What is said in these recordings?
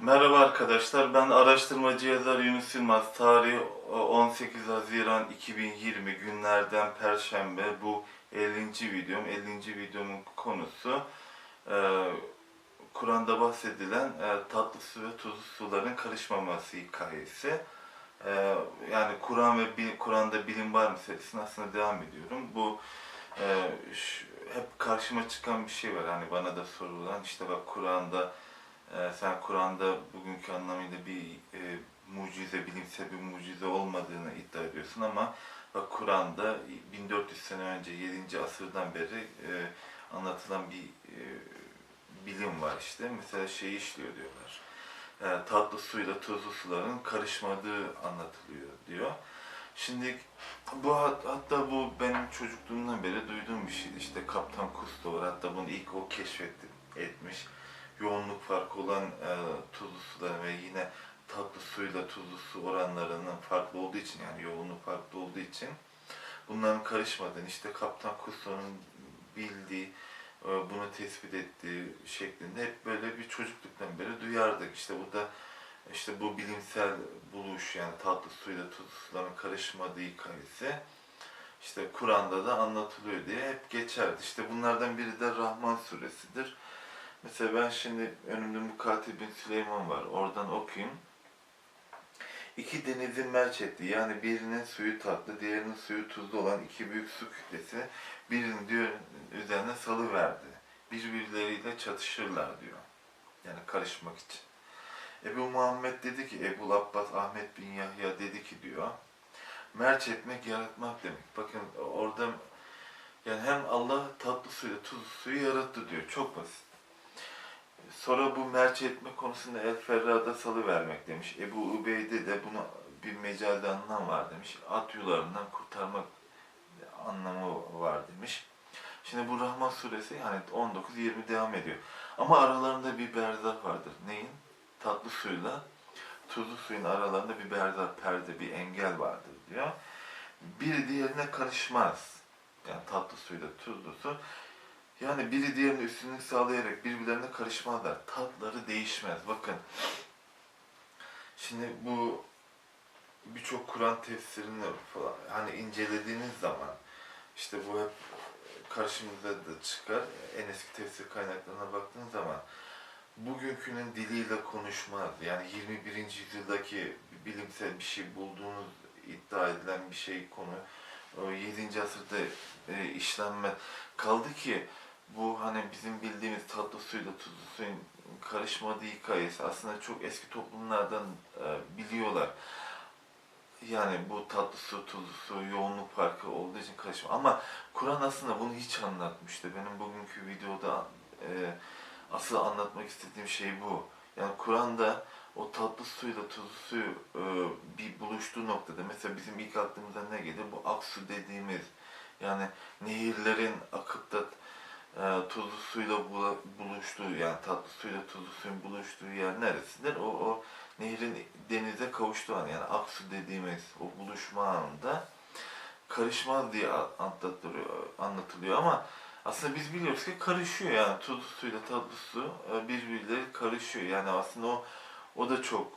Merhaba arkadaşlar, ben araştırmacı yazar Yunus Yılmaz. Tarih 18 Haziran 2020 günlerden Perşembe. Bu 50. videom. 50. videomun konusu e, Kur'an'da bahsedilen e, tatlı su ve tuzlu suların karışmaması hikayesi. E, yani Kur'an ve Kur'an'da bilim var mı serisine aslında devam ediyorum. Bu e, hep karşıma çıkan bir şey var. Hani bana da sorulan işte bak Kur'an'da sen Kur'an'da bugünkü anlamıyla bir e, mucize, bilimsel bir mucize olmadığını iddia ediyorsun ama bak Kur'an'da 1400 sene önce 7. asırdan beri e, anlatılan bir e, bilim var işte. Mesela şeyi işliyor diyorlar. E, tatlı suyla tuzlu suların karışmadığı anlatılıyor diyor. Şimdi bu hat- hatta bu benim çocukluğumdan beri duyduğum bir şeydi. İşte Kaptan Kusto var. Hatta bunu ilk o keşfetti etmiş yoğunluk farkı olan e, tuzlu suların ve yine tatlı suyla tuzlu su oranlarının farklı olduğu için yani yoğunluk farklı olduğu için bunların karışmadığını işte Kaptan Cousteau'nun bildiği e, bunu tespit ettiği şeklinde hep böyle bir çocukluktan beri duyardık. İşte bu da işte bu bilimsel buluş yani tatlı suyla tuzlu suların karışmadığı hikayesi işte Kur'an'da da anlatılıyor diye hep geçerdi. İşte bunlardan biri de Rahman suresidir. Mesela ben şimdi önümde Mukati bin Süleyman var. Oradan okuyayım. İki denizin merç ettiği yani birinin suyu tatlı, diğerinin suyu tuzlu olan iki büyük su kütlesi birinin diyor üzerine salı verdi. Birbirleriyle çatışırlar diyor. Yani karışmak için. Ebu Muhammed dedi ki, Ebu Abbas Ahmet bin Yahya dedi ki diyor. Merç etmek, yaratmak demek. Bakın orada yani hem Allah tatlı suyla tuzlu suyu yarattı diyor. Çok basit. Sonra bu merç etme konusunda El Ferra'da salı vermek demiş. Ebu Ubeyde de bunu bir mecalde anlam var demiş. At yularından kurtarmak anlamı var demiş. Şimdi bu Rahman suresi yani 19-20 devam ediyor. Ama aralarında bir berzah vardır. Neyin? Tatlı suyla tuzlu suyun aralarında bir berzah, perde, bir engel vardır diyor. Biri diğerine karışmaz. Yani tatlı suyla tuzlu su. Yani biri diğerine üstünlük sağlayarak birbirlerine karışmazlar. Tatları değişmez. Bakın. Şimdi bu birçok Kur'an tefsirini falan hani incelediğiniz zaman işte bu hep karşımıza da çıkar. En eski tefsir kaynaklarına baktığınız zaman bugünkünün diliyle konuşmaz. Yani 21. yüzyıldaki bilimsel bir şey bulduğunuz iddia edilen bir şey konu o 7. asırda e, işlenme kaldı ki bu hani bizim bildiğimiz tatlı suyla tuzlu suyun karışmadığı hikayesi aslında çok eski toplumlardan e, biliyorlar. Yani bu tatlı su, tuzlu su, yoğunluk farkı olduğu için karışma. Ama Kur'an aslında bunu hiç anlatmıştı. Benim bugünkü videoda e, asıl anlatmak istediğim şey bu. Yani Kur'an'da o tatlı suyla tuzlu suyu e, bir buluştuğu noktada mesela bizim ilk aklımıza ne gelir? Bu aksu dediğimiz yani nehirlerin akıp da e, tuzlu suyla buluştuğu yani tatlı suyla tuzlu suyun buluştuğu yer neresidir? O, o nehrin denize kavuştuğu an yani aksu dediğimiz o buluşma anında karışmaz diye anlatılıyor, anlatılıyor ama aslında biz biliyoruz ki karışıyor yani tuzlu suyla tatlı su e, birbirleri karışıyor yani aslında o o da çok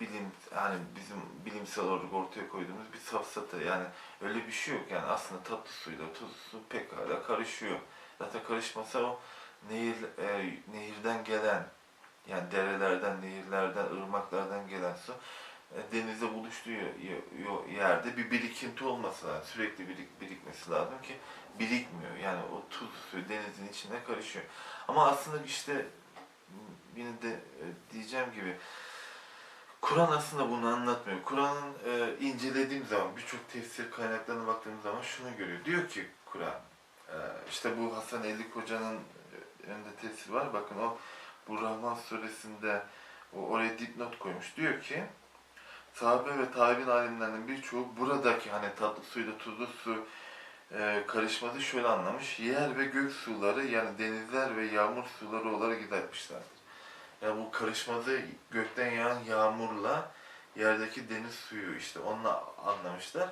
bilim yani bizim bilimsel olarak ortaya koyduğumuz bir safsata yani öyle bir şey yok yani aslında tatlı suyla tuzlu su pekala karışıyor. Zaten karışmasa o nehir e, nehirden gelen yani derelerden, nehirlerden, ırmaklardan gelen su e, denize buluştuğu yerde bir birikinti olması lazım. Sürekli birik, birikmesi lazım ki birikmiyor. Yani o tuz suyu denizin içine karışıyor. Ama aslında işte yine de e, diyeceğim gibi Kur'an aslında bunu anlatmıyor. Kur'an'ın e, incelediğim zaman birçok tefsir kaynaklarına baktığım zaman şunu görüyor. Diyor ki Kur'an e, işte bu Hasan Ellik Hoca'nın e, önünde tefsir var. Bakın o bu Rahman suresinde o, oraya dipnot koymuş. Diyor ki sahabe ve tabi'in alimlerinin birçoğu buradaki hani tatlı suyla tuzlu su e, karışması şöyle anlamış. Yer ve gök suları yani denizler ve yağmur suları olarak izah Yani bu karışması gökten yağan yağmurla yerdeki deniz suyu işte onunla anlamışlar.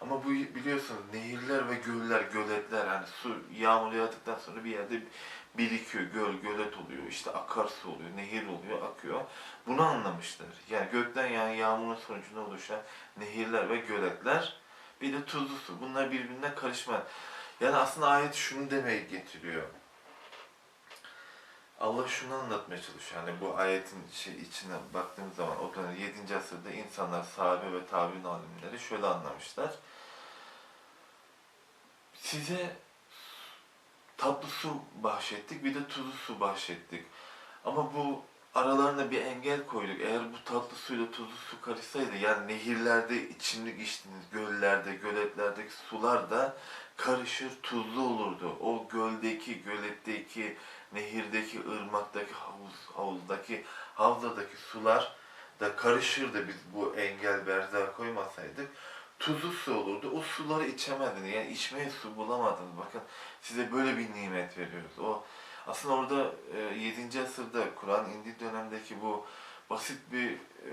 Ama bu biliyorsunuz nehirler ve göller, göletler yani su yağmur yağdıktan sonra bir yerde birikiyor, göl, gölet oluyor, işte akarsu oluyor, nehir oluyor, akıyor. Bunu anlamışlar. Yani gökten yani yağmurun sonucunda oluşan nehirler ve göletler bir de tuzlu su. Bunlar birbirine karışmaz. Yani aslında ayet şunu demeye getiriyor. Allah şunu anlatmaya çalışıyor. Yani bu ayetin şey içine baktığımız zaman o dönem 7. asırda insanlar sahabe ve tabi'in alimleri şöyle anlamışlar. Size tatlı su bahşettik bir de tuzlu su bahşettik. Ama bu aralarına bir engel koyduk. Eğer bu tatlı suyla tuzlu su karışsaydı yani nehirlerde içimlik içtiğiniz göllerde, göletlerdeki sular da karışır tuzlu olurdu. O göldeki, göletteki, nehirdeki, ırmaktaki, havuz, havuzdaki, havzadaki sular da karışırdı biz bu engel berzer koymasaydık. Tuzlu su olurdu. O suları içemezdiniz. Yani içmeye su bulamadınız. Bakın size böyle bir nimet veriyoruz. O aslında orada e, 7. asırda Kur'an indiği dönemdeki bu basit bir e,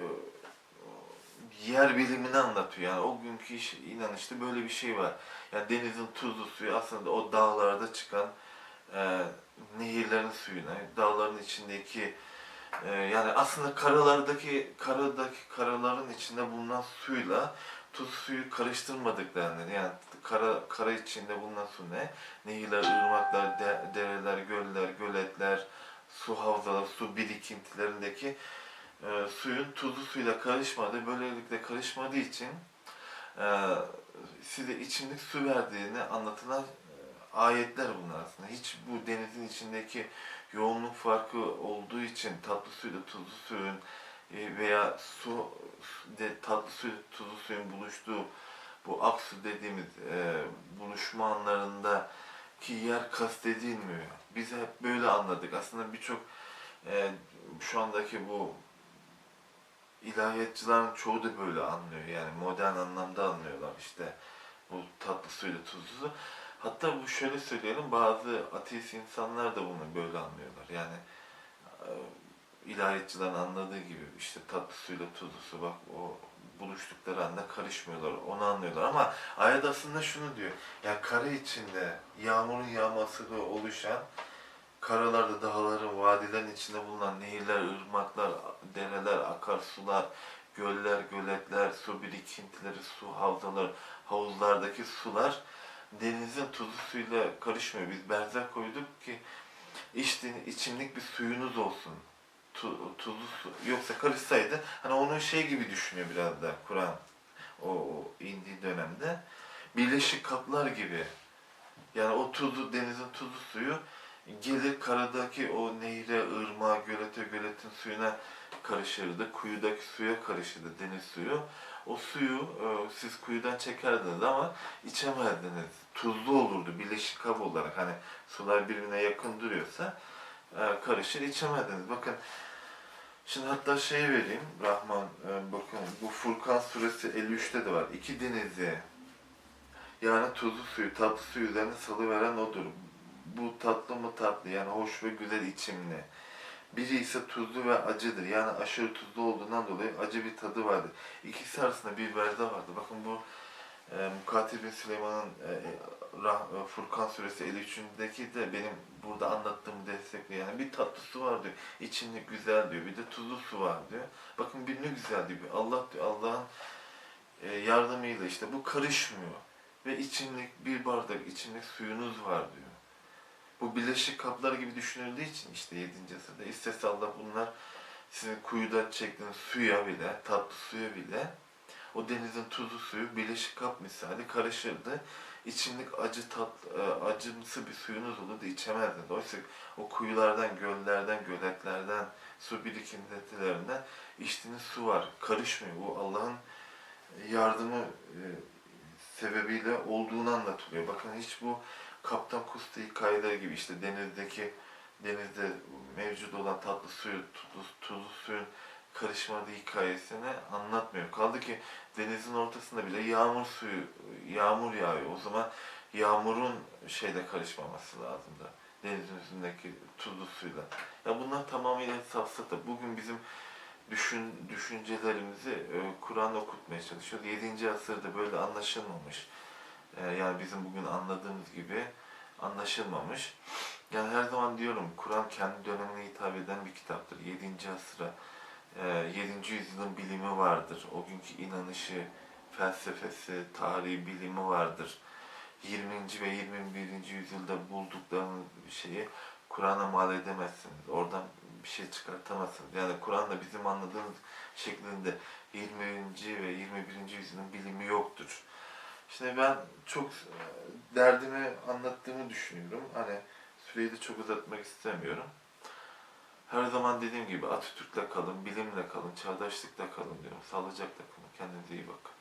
yer bilimini anlatıyor. Yani o günkü iş, inanışta böyle bir şey var. Yani denizin tuzlu suyu aslında o dağlarda çıkan e, nehirlerin suyuna, dağların içindeki e, yani aslında karalardaki karadaki karaların içinde bulunan suyla tuz suyu karıştırmadıklarını yani kara kara içinde bulunan su ne? Nehirler, ırmaklar, de- dereler, göller, göletler, su havzaları, su birikintilerindeki e, suyun tuzlu suyla karışmadığı, böylelikle karışmadığı için e, size içimlik su verdiğini anlatılan e, ayetler bunlar aslında. Hiç bu denizin içindeki yoğunluk farkı olduğu için tatlı suyla tuzlu suyun e, veya su de tatlı su tuzlu suyun buluştuğu bu aksu dediğimiz e, buluşma anlarında ki yer kastedilmiyor. Biz hep böyle anladık. Aslında birçok e, şu andaki bu ilahiyatçıların çoğu da böyle anlıyor. Yani modern anlamda anlıyorlar işte bu tatlı suyla tuzlu. Hatta bu şöyle söyleyelim bazı ateist insanlar da bunu böyle anlıyorlar. Yani e, ilahiyatçıların anladığı gibi işte tatlı suyla tuzlu su bak o buluştukları anda karışmıyorlar. Onu anlıyorlar ama ayet aslında şunu diyor. Yani kara içinde yağmurun yağmasıyla oluşan karalarda, dağların, vadilerin içinde bulunan nehirler, ırmaklar, dereler, akarsular, göller, göletler, su birikintileri, su havzaları, havuzlardaki sular denizin tuzlu suyla karışmıyor. Biz benzer koyduk ki içtiğin, içimlik bir suyunuz olsun. Tu, tuzlu su. Yoksa karışsaydı hani onun şey gibi düşünüyor biraz da Kur'an o, o indiği dönemde. Birleşik kaplar gibi. Yani o tuzlu denizin tuzlu suyu gelir karadaki o nehre, ırmağa, gölete, göletin suyuna karışırdı. Kuyudaki suya karışırdı deniz suyu. O suyu e, siz kuyudan çekerdiniz ama içemezdiniz. Tuzlu olurdu birleşik kap olarak. Hani sular birbirine yakın duruyorsa e, karışır içemezdiniz. Bakın Şimdi hatta şey vereyim Rahman e, bakın bu Furkan suresi 53'te de var. İki denizi yani tuzlu suyu, tatlı suyu üzerine salıveren odur. Bu tatlı mı tatlı yani hoş ve güzel içimli. Biri ise tuzlu ve acıdır. Yani aşırı tuzlu olduğundan dolayı acı bir tadı vardır. İkisi arasında bir berde vardı. Bakın bu e, Mukatib bin Süleyman'ın e, Rah- e, Furkan suresi 53'ündeki de benim burada anlattığımı destekliyor. Yani bir tatlı su var diyor. İçinde güzel diyor. Bir de tuzlu su var diyor. Bakın bir ne güzel diyor. Allah diyor Allah'ın e, yardımıyla işte bu karışmıyor. Ve içimlik bir bardak içimlik suyunuz var diyor. Bu birleşik kaplar gibi düşünüldüğü için işte 7. asırda istese bunlar sizin kuyudan çektiğiniz suya bile, tatlı suya bile o denizin tuzlu suyu birleşik kap misali karışırdı. İçimlik acı tat, e, acımsı bir suyunuz olurdu içemezdiniz. Oysa o kuyulardan, göllerden, göletlerden, su birikintilerinden içtiğiniz su var. Karışmıyor. Bu Allah'ın yardımı e, sebebiyle olduğunu anlatılıyor. Bakın hiç bu Kaptan Kusta hikayeleri gibi işte denizdeki denizde mevcut olan tatlı suyu, tuzlu, tuzlu suyun karışmadığı hikayesini anlatmıyor. Kaldı ki denizin ortasında bile yağmur suyu, yağmur yağıyor. O zaman yağmurun şeyle karışmaması lazım da denizin üstündeki tuzlu suyla. Ya bunlar tamamıyla safsata. Bugün bizim düşün, düşüncelerimizi e, Kur'an okutmaya çalışıyoruz. 7. asırda böyle anlaşılmamış. E, yani bizim bugün anladığımız gibi anlaşılmamış. Yani her zaman diyorum Kur'an kendi dönemine hitap eden bir kitaptır. 7. asıra, 7. yüzyılın bilimi vardır. O günkü inanışı, felsefesi, tarihi bilimi vardır. 20. ve 21. yüzyılda bulduklarınız bir şeyi Kur'an'a mal edemezsiniz. Oradan bir şey çıkartamazsınız. Yani Kur'an'da bizim anladığımız şeklinde 20. ve 21. yüzyılın bilimi yoktur. Şimdi ben çok e, derdimi anlattığımı düşünüyorum. Hani süreyi de çok uzatmak istemiyorum. Her zaman dediğim gibi Atatürk'le kalın, bilimle kalın, çağdaşlıkla kalın diyorum. Sağlıcakla kalın. Kendinize iyi bakın.